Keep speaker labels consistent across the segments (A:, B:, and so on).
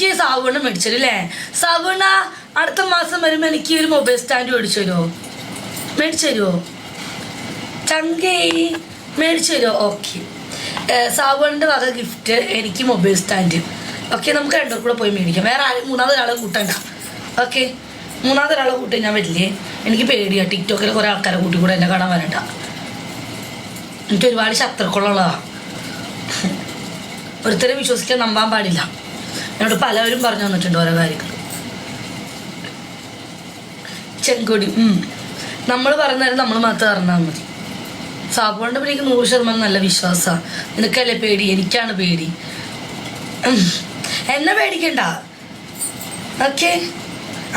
A: എനിക്ക് സാബുണ്ണ മേടിച്ചു അല്ലേ? സാബുണ്ണ അടുത്ത മാസം വരുമ്പോൾ എനിക്ക് ഒരു മൊബൈൽ സ്റ്റാൻഡ് മേടിച്ചു തരുമോ മേടിച്ചു തരുമോ ചങ്കേ മേടിച്ചു തരുമോ ഓക്കെ. സാബുണ്ണിന്റെ വക ഗിഫ്റ്റ് എനിക്ക് മൊബൈൽ സ്റ്റാൻഡ്. ഓക്കെ നമുക്ക് രണ്ടും കൂടെ പോയി മേടിക്കാം. വേറെ ആരും മൂന്നാമത് ഒരാളെ കൂട്ടണ്ട. ഓക്കെ മൂന്നാമത് ഒരാളെ കൂട്ടി ഞാൻ വരില്ലേ? എനിക്ക് പേടിയാണ് ടിക്ടോക്കിൽ കുറേ ആൾക്കാരെ കൂട്ടി കൂടെ എന്നെ കാണാൻ വരണ്ട. എനിക്ക് ഒരുപാട് ശത്രുക്കളുള്ളതാണ് ഒരുത്തരെ വിശ്വസിക്കാൻ നമ്പാൻ പാടില്ല. എന്നോട് പലവരും പറഞ്ഞു തന്നിട്ടുണ്ട് ഓരോ കാര്യങ്ങൾ. ചെങ്കൊടി നമ്മൾ പറഞ്ഞാലും നമ്മൾ മാത്രം അറിഞ്ഞാൽ മതി. സാബുണ്ട് എനിക്ക് നൂറ് ശതമാനം നല്ല വിശ്വാസമാണ് നിനക്കല്ലേ പേടി? എനിക്കാണ് പേടി. എന്നെ പേടിക്കണ്ട. ഓക്കെ?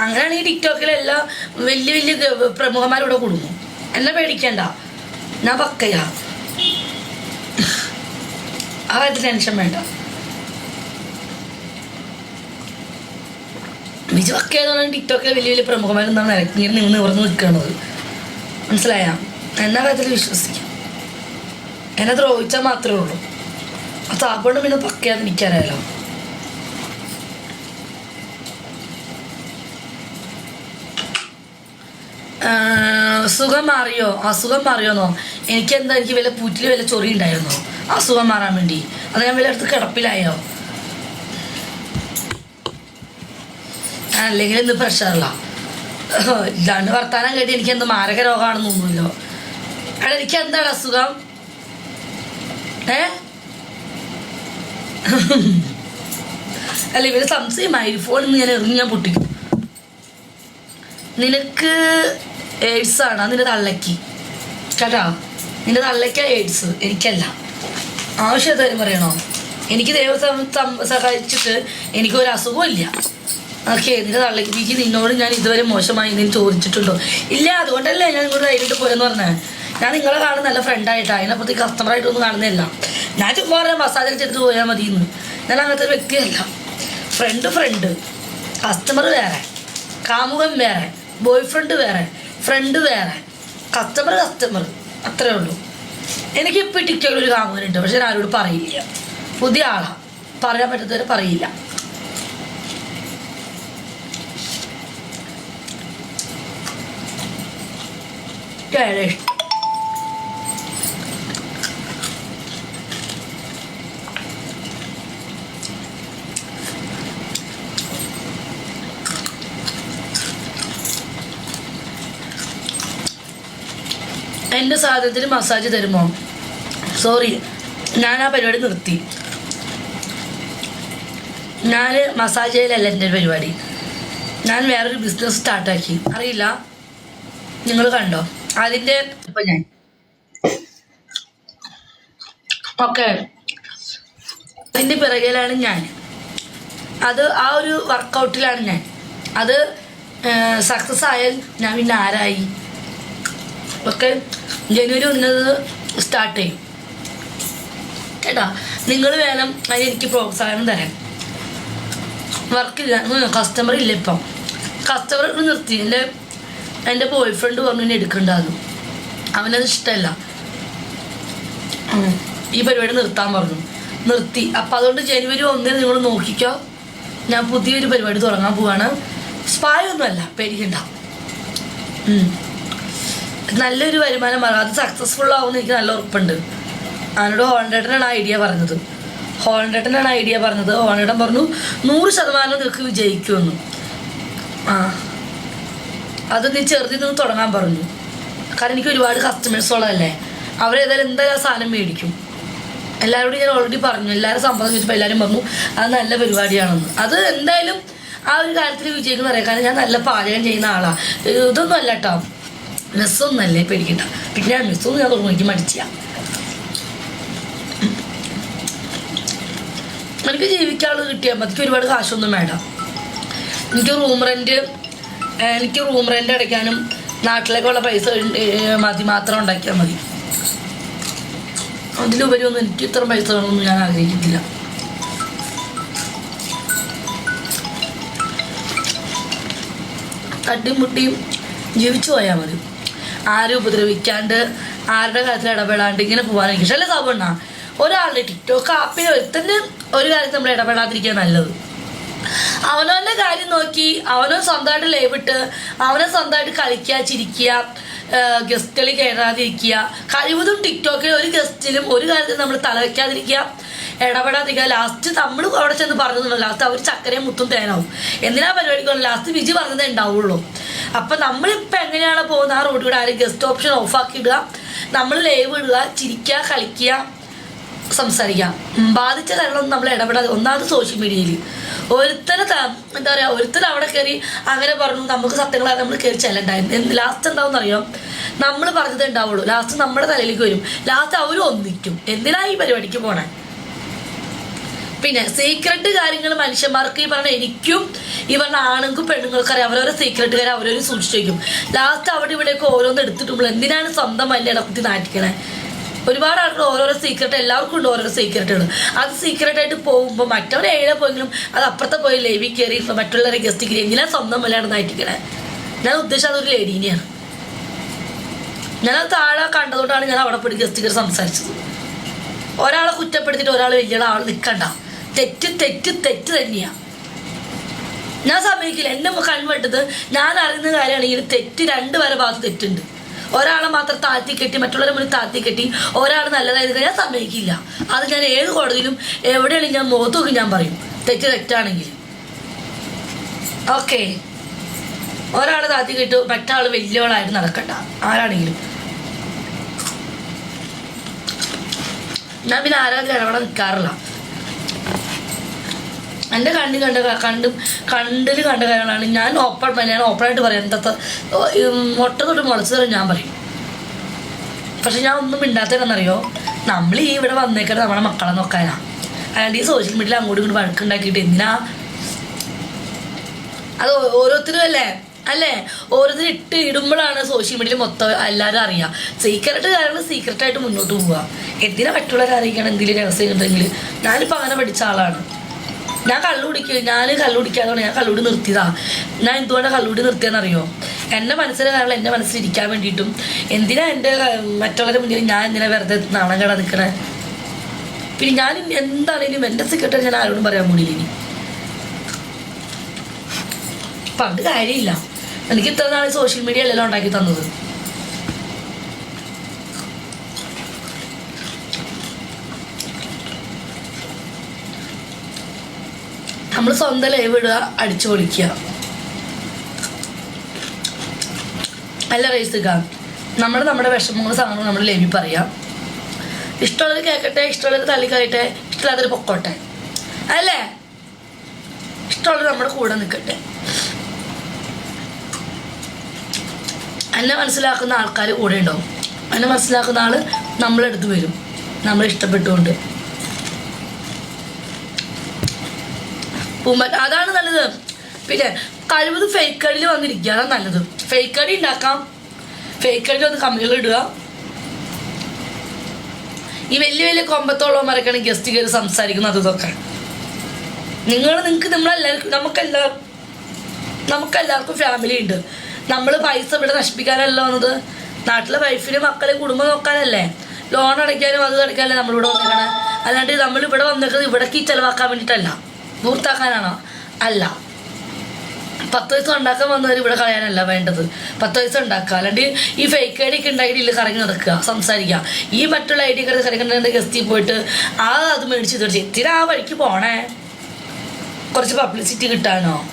A: അങ്ങനെയാണെങ്കിൽ ടിക്ടോക്കിലെല്ലാം വലിയ വലിയ പ്രമുഖന്മാരിവിടെ കുടുങ്ങും എന്നെ പേടിക്കണ്ട. ഞാൻ പക്കയാ. ആ ടെൻഷൻ വേണ്ട. വിജു പക്കയായതുകൊണ്ടാണ് ടിക്ടോക്കിലെ വലിയ വലിയ പ്രമുഖന്മാരെന്താണ് ഇറങ്ങി നിന്ന് നിവർന്ന് നിൽക്കുന്നത് മനസ്സിലായ? എന്നാ കാര്യത്തിൽ വിശ്വസിക്കാം. എന്നെ ദ്രോഹിച്ചാൽ മാത്രമേ ഉള്ളൂ. ആ താപണം പിന്നെ പക്കയാന്ന് എനിക്കറിയാലോ. അസുഖം സുഖം മാറിയോ? അസുഖം മാറിയോന്നോ? എനിക്ക് എന്താ എനിക്ക് വല്ല പൂറ്റിൽ വല്ല ചൊറി ഉണ്ടായിരുന്നോ അസുഖം മാറാൻ വേണ്ടി. അത് ഞാൻ വല്ല അടുത്ത് കിടപ്പിലായോ? അല്ലെങ്കിൽ ഇന്ന് പ്രഷറില്ല. ഇതാണ് വർത്താനം കേട്ടി എനിക്ക് എന്ത് മാരക രോഗമാണെന്ന് തോന്നുമല്ലോ അല്ല എനിക്ക് എന്താണ് അസുഖം? ഏ? അല്ല ഇവർ സംശയമായി. ഫോൺ ഇന്ന് ഞാൻ എറിഞ്ഞ് ഞാൻ പൊട്ടിക്കും. നിനക്ക് എയ്ഡ്സ് ആണ്. നിന്റെ തള്ളയ്ക്ക്. കേട്ടോ? നിന്റെ തള്ളയ്ക്ക എയ്ഡ്സ് എനിക്കല്ല. ആവശ്യം തരും പറയണോ? എനിക്ക് ദൈവം സഹായിച്ചിട്ട് എനിക്കൊരു ഇല്ല ഓക്കെ നിന്റെ തള്ളയ്ക്ക് എനിക്ക് നിന്നോട് ഞാൻ ഇതുവരെ മോശമായി എന്തെങ്കിലും ചോദിച്ചിട്ടുണ്ടോ? ഇല്ല അതുകൊണ്ടല്ലേ ഞാൻ ഇങ്ങോട്ട് ധൈര്യമായിട്ട് പോയെന്ന് പറഞ്ഞത് ഞാൻ നിങ്ങളെ കാണുന്ന നല്ല ഫ്രണ്ടായിട്ടാണ് അതിനപ്പുറത്തേക്ക് കസ്റ്റമറായിട്ടൊന്നും കാണുന്നില്ല ഞാൻ ചുമ്മാ പറയാം മസാജ് അടിച്ചെടുത്ത് പോയാൽ മതി എന്ന് ഞാൻ അങ്ങനത്തെ ഒരു വ്യക്തിയല്ല. ഫ്രണ്ട് ഫ്രണ്ട് കസ്റ്റമർ വേറെ. കാമുകൻ വേറെ. ബോയ് ഫ്രണ്ട് വേറെ. ഫ്രണ്ട് വേറെ. കസ്റ്റമർ കസ്റ്റമർ അത്രേ ഉള്ളൂ. എനിക്കിപ്പോൾ ടിക്ടോക്കിൽ ഒരു കാമുകനുണ്ട്. പക്ഷെ ഞാൻ ആരോട് പറയില്ല. പുതിയ ആളാണ് പറയാൻ പറ്റാത്തവരെ പറയില്ല. ഏഴ് എന്റെ സാധനത്തിന് മസാജ് തരുമോ? സോറി ഞാൻ ആ പരിപാടി നിർത്തി. ഞാൻ മസാജ് ചെയ്യലല്ല എന്റെ പരിപാടി. ഞാൻ വേറൊരു ബിസിനസ് സ്റ്റാർട്ടാക്കി അറിയില്ല? നിങ്ങൾ കണ്ടോ? അതിന്റെ ഇപ്പം ഞാൻ. ഓക്കെ. അതിന്റെ പിറകിലാണ് ഞാൻ. അത് ആ ഒരു വർക്കൗട്ടിലാണ് ഞാൻ. അത് സക്സസ് ആയാൽ ഞാൻ പിന്നെ ആരായി? ഒക്കെ ജനുവരി ഒന്നത് സ്റ്റാർട്ട് ചെയ്യും. കേട്ടോ? നിങ്ങൾ വേണം അതിന് എനിക്ക് പ്രോത്സാഹനം തരാൻ. വർക്കില്ല കസ്റ്റമർ ഇല്ല ഇപ്പം. കസ്റ്റമർ നിർത്തി. എന്റെ എന്റെ ബോയ് ഫ്രണ്ട് പറഞ്ഞു എന്നെ എടുക്കണ്ടെന്ന്. അവനത് ഇഷ്ടമല്ല ഈ പരിപാടി നിർത്താൻ പറഞ്ഞു. നിർത്തി. അപ്പം അതുകൊണ്ട് ജനുവരി ഒന്നിന് നിങ്ങൾ നോക്കിക്കോ. ഞാൻ പുതിയൊരു പരിപാടി തുടങ്ങാൻ പോവാണ്. സ്പായ ഒന്നുമല്ല പേടിക്കണ്ട. നല്ലൊരു വരുമാനം പറഞ്ഞു അത് സക്സസ്ഫുൾ ആവുമെന്ന് എനിക്ക് നല്ല ഉറപ്പുണ്ട്. അവനോട് ഹോളണ്ടേട്ടനാണ് ഐഡിയ പറഞ്ഞത്. ഹോളണ്ടേട്ടനാണ് ഐഡിയ പറഞ്ഞത്. ഹോളണ്ടേട്ടൻ പറഞ്ഞു നൂറ് ശതമാനം നിങ്ങൾക്ക് വിജയിക്കുമെന്ന്. ആ. അത് നീ ചെറുതിൽ നിന്ന് തുടങ്ങാൻ പറഞ്ഞു. കാരണം എനിക്ക് ഒരുപാട് കസ്റ്റമേഴ്സ് ഉള്ളതല്ലേ? അവരേതായാലും എന്തായാലും ആ സാധനം മേടിക്കും. എല്ലാവരോടും ഞാൻ ഓൾറെഡി പറഞ്ഞു. എല്ലാവരും സംഭവം ചോദിച്ചപ്പോൾ എല്ലാവരും പറഞ്ഞു അത് നല്ല പരിപാടിയാണെന്ന്. അത് എന്തായാലും ആ ഒരു കാര്യത്തിൽ വിജയിക്കുന്ന പറയാം കാരണം ഞാൻ നല്ല പാചകം ചെയ്യുന്ന ആളാണ് ഇതൊന്നും അല്ല കേട്ടോ മെസ്സൊന്നല്ലേ പേടിക്കണ്ട. പിന്നെ മെസ്സൊന്നും ഞാൻ തുടങ്ങും. എനിക്ക് മടിച്ചില്ല. എനിക്ക് ജീവിക്കാനുള്ളത് കിട്ടിയാൽ മതി ഒരുപാട് കാശൊന്നും വേണ്ട. എനിക്ക് റൂം റെന്റ് എനിക്ക് റൂം റെന്റ് അടയ്ക്കാനും നാട്ടിലേക്കുള്ള പൈസ മതി മാത്രം ഉണ്ടാക്കിയാൽ മതി. അതിലുപരി ഒന്നും എനിക്ക് ഇത്ര പൈസ വേണമെന്ന് ഞാൻ ആഗ്രഹിക്കുന്നില്ല തട്ടിയും മുട്ടിയും ജീവിച്ചു പോയാൽ മതി. ആരും ഉപദ്രവിക്കാണ്ട് ആരുടെ കാര്യത്തിൽ ഇടപെടാണ്ട് ഇങ്ങനെ പോകാൻ എനിക്ക് ഇഷ്ടം അല്ലേ സാബണ്ണ. ഒരാളുടെ ടിക്ടോക്ക് ആപ്പിൽ ഒരുത്തന്നെ ഒരു കാര്യത്തിൽ നമ്മൾ ഇടപെടാതിരിക്കുക നല്ലത്. അവനവന്റെ കാര്യം നോക്കി അവനോ സ്വന്തമായിട്ട് ലൈവ് ഇട്ട് അവനെ സ്വന്തമായിട്ട് കളിക്കുക ചിരിക്കുക ഗസ്റ്റുകൾ കയറാതിരിക്കുക. കഴിവതും ടിക്ടോക്കിൽ ഒരു ഗസ്റ്റിലും ഒരു കാര്യത്തിലും നമ്മൾ തലവെക്കാതിരിക്കുക. ഇടപെടാതിരിക്കുക. ലാസ്റ്റ് നമ്മൾ അവിടെ ചെന്ന് പറഞ്ഞതാണ് ലാസ്റ്റ് അവർ ചക്കരയും മുത്തും തേനാവും. എന്തിനാ പരിപാടിക്ക് ലാസ്റ്റ് വിജി പറഞ്ഞതേ ഉണ്ടാവുള്ളൂ. അപ്പം നമ്മളിപ്പോൾ എങ്ങനെയാണ് പോകുന്നത്? ആ റോഡ് കൂടെ ആരും ഗസ്റ്റ് ഓപ്ഷൻ ഓഫാക്കി ഇടുക? നമ്മൾ ലൈവ് ഇടുക ചിരിക്കുക കളിക്കുക സംസാരിക്കാം ബാധിച്ച കാര്യങ്ങളൊന്നും നമ്മൾ ഇടപെടാതെ ഒന്നാമത് സോഷ്യൽ മീഡിയയിൽ ഒരുത്തനെ എന്താ പറയുക ഒരുത്തൻ അവിടെ കയറി അങ്ങനെ പറഞ്ഞു നമുക്ക് സത്യങ്ങളായി നമ്മൾ കയറി ചെല്ലണ്ടായിരുന്നു ലാസ്റ്റ് എന്താവും അറിയാം നമ്മൾ പറഞ്ഞതേ ഉണ്ടാവുള്ളൂ. ലാസ്റ്റ് നമ്മുടെ തലയിലേക്ക് വരും. ലാസ്റ്റ് അവരും ഒന്നിക്കും. എന്തിനാ ഈ പരിപാടിക്ക് പോണേ? പിന്നെ സീക്രട്ട് കാര്യങ്ങൾ മനുഷ്യന്മാർക്ക് ഈ പറഞ്ഞ എനിക്കും ഈ പറഞ്ഞ ആണുങ്ങൾക്കും പെണ്ണുങ്ങൾക്കും അറിയാം അവരവരെ സീക്രട്ട് കാര്യം അവരവർ സൂക്ഷിച്ചു വയ്ക്കും. ലാസ്റ്റ് അവിടെ ഇവിടെയൊക്കെ ഓരോന്ന് എടുത്തിട്ടുമ്പോൾ എന്തിനാണ് സ്വന്തം വലിയ നാട്ടിക്കണേ ഒരുപാട് ആൾക്കാർ ഓരോരോ സീക്രട്ട് എല്ലാവർക്കും ഉണ്ട് ഓരോരോ സീക്രട്ടുകൾ അത് സീക്രട്ട് ആയിട്ട് പോകുമ്പോൾ മറ്റവരെ ഏഴെ പോയെങ്കിലും അത് അപ്പുറത്തെ പോയി ലേവി കയറി മറ്റുള്ളവരെ ഗസ്റ്റ് കയറി എങ്ങനെ സ്വന്തം വലിയാണ് നയിക്കണേ ഞാൻ ഉദ്ദേശിച്ചത് അതൊരു ലേഡീനെയാണ് ഞാൻ അത് താഴെ കണ്ടതുകൊണ്ടാണ് ഞാൻ അവിടെ പോയി ഗസ്റ്റ് കയറി സംസാരിച്ചത്. ഒരാളെ കുറ്റപ്പെടുത്തിയിട്ട് ഒരാൾ വലിയ ആൾ നിൽക്കണ്ട തെറ്റ് തെറ്റ് തെറ്റ് തന്നെയാണ് ഞാൻ സമ്മതിക്കില്ല എന്റെ കൺവെട്ടത് ഞാൻ അറിയുന്ന കാര്യമാണെങ്കിൽ തെറ്റ് രണ്ട് വരെ ഭാഗത്ത് തെറ്റുണ്ട്. ഒരാളെ മാത്രം താഴ്ത്തി കെട്ടി മറ്റുള്ളവരെ മുന്നിൽ താഴ്ത്തി കെട്ടി ഒരാൾ നല്ലതായത് ഞാൻ സമ്മതിക്കില്ല. അത് ഞാൻ ഏത് കോടതിയിലും എവിടെയാണെങ്കിലും ഞാൻ മുഖത്ത് നോക്കി ഞാൻ പറയും. തെറ്റ് തെറ്റാണെങ്കിൽ. ഓക്കെ. ഒരാളെ താഴ്ത്തി കെട്ടു മറ്റാൾ വലിയവളായിട്ട് നടക്കണ്ട. ആരാണെങ്കിലും. ഞാൻ പിന്നെ ആരാധന ഇടപെടാൻ നിൽക്കാറില്ല. എന്റെ കണ്ണിൽ കണ്ട കണ്ട് കണ്ടും കണ്ടിൽ കണ്ട കാര്യങ്ങളാണ്. ഞാൻ ഓപ്പൺ ഞാൻ ഓപ്പണായിട്ട് പറയാം. എന്താ മുട്ട തൊട്ട് മുളച്ചത് ഞാൻ പറയും. പക്ഷെ ഞാൻ ഒന്നും മിണ്ടാത്തതെന്നറിയോ നമ്മൾ ഈ ഇവിടെ വന്നേക്കുന്നത് നമ്മളെ മക്കളെ നോക്കാനാ. അല്ലാണ്ട് ഈ സോഷ്യൽ മീഡിയയിൽ അങ്ങോട്ടും ഇങ്ങോട്ട് വഴക്കുണ്ടാക്കിയിട്ട് എന്തിനാ? അത് ഓരോരുത്തരും അല്ലേ? അല്ലേ? ഓരോരുത്തരും ഇട്ട് ഇടുമ്പോഴാണ് സോഷ്യൽ മീഡിയയിൽ മൊത്തം എല്ലാവരും അറിയാം. സീക്രട്ട് കാര്യങ്ങൾ സീക്രട്ടായിട്ട് മുന്നോട്ട് പോവുക. എന്തിനാ മറ്റുള്ളവരെ അറിയിക്കണം എന്തെങ്കിലും രഹസ്യം ഉണ്ടെങ്കിൽ ഞാനിപ്പോൾ അങ്ങനെ പഠിച്ച ആളാണ്. ഞാൻ കള്ളു കുടിക്കും ഞാൻ കള്ളു കുടിക്കാതെ ഞാൻ കള്ളുകൂടി നിർത്തിയതാ. ഞാൻ എന്തുകൊണ്ടാണ് കള്ളുകൂടി നിർത്തിയെന്നറിയോ? എന്റെ മനസ്സിലെ കാര്യങ്ങൾ എന്റെ മനസ്സിൽ ഇരിക്കാൻ വേണ്ടിയിട്ടും എന്തിനാ എന്റെ മറ്റുള്ളവരെ മുന്നിൽ ഞാൻ എന്തിനാ വെറുതെ നാണം കട നിൽക്കണേ? പിന്നെ ഞാൻ എന്താണേലും എന്റെ സെക്രട്ടറി ഞാൻ ആരോടും പറയാൻ കൂടിയില്ല ഇനി. പണ്ട് കാര്യമില്ല. എനിക്ക് ഇത്ര നാളെ സോഷ്യൽ മീഡിയ അല്ലല്ലോ ഉണ്ടാക്കി തന്നത്. നമ്മൾ സ്വന്തം ലൈവ് ഇടുക അടിച്ചു പൊളിക്കുക. അല്ല റേസുക നമ്മൾ നമ്മുടെ വിഷമങ്ങളും സാധനങ്ങളും നമ്മൾ ലൈവിൽ പറയാം. ഇഷ്ടമുള്ളത് കേൾക്കട്ടെ ഇഷ്ടമുള്ളത് തള്ളിക്കളയട്ടെ ഇഷ്ടമില്ലാത്തൊരു പൊക്കോട്ടെ. അല്ലേ? ഇഷ്ടമുള്ളത് നമ്മുടെ കൂടെ നിൽക്കട്ടെ എന്നെ മനസ്സിലാക്കുന്ന ആൾക്കാർ കൂടെ ഉണ്ടാവും. എന്നെ മനസ്സിലാക്കുന്ന ആൾ നമ്മളെടുത്ത് വരും. നമ്മൾ ഇഷ്ടപ്പെട്ടുകൊണ്ട്. പൂമ്പ അതാണ് നല്ലത്. പിന്നെ കഴിവത് ഫേക്ക് ഐഡിയിൽ വന്നിരിക്കുക അതാണ് നല്ലത്. ഫേക്ക് കടി ഉണ്ടാക്കാം ഫേക്ക് ഐഡി വന്ന് കമ്മികൾ ഇടുക. ഈ വലിയ വലിയ കൊമ്പത്തോളവന്മാരൊക്കെയാണ് ഗസ്റ്റ് കയറി സംസാരിക്കുന്നത് ഇതൊക്കെ നിങ്ങൾ നിങ്ങൾക്ക് നമ്മളെല്ലാവർക്കും നമുക്കെല്ലാവർക്കും നമുക്കെല്ലാവർക്കും ഫാമിലി ഉണ്ട്. നമ്മൾ പൈസ ഇവിടെ നശിപ്പിക്കാനല്ല വന്നത്. നാട്ടിലെ വൈഫിനെ മക്കളെ കുടുംബം നോക്കാനല്ലേ. ലോൺ അടയ്ക്കാനും അത് അടയ്ക്കാനല്ലേ നമ്മളിവിടെ വന്നേക്കണേ. അല്ലാണ്ട് നമ്മൾ ഇവിടെ വന്നേക്കുന്നത് ഇവിടേക്ക് ചിലവാക്കാൻ വേണ്ടിയിട്ടല്ല പൂർത്താക്കാനാണോ അല്ല. പത്ത് വയസ്സ് ഉണ്ടാക്കാൻ വന്നവർ ഇവിടെ കളയാനല്ല വേണ്ടത്. പത്ത് വയസ്സ് ഉണ്ടാക്കുക. അല്ലാണ്ട് ഈ ഫേക്ക് ഐ ഡി ഒക്കെ ഉണ്ടായിട്ട് കറങ്ങി നടക്കുക സംസാരിക്കുക. ഈ മറ്റുള്ള ഐ ഡി കറങ്ങി കറങ്ങുന്നുണ്ട് ഗസ്റ്റിൽ പോയിട്ട് ആ അത് മേടിച്ച് എന്തിനാ ആ വഴിക്ക് പോണേ? കുറച്ച് പബ്ലിസിറ്റി കിട്ടാനോ?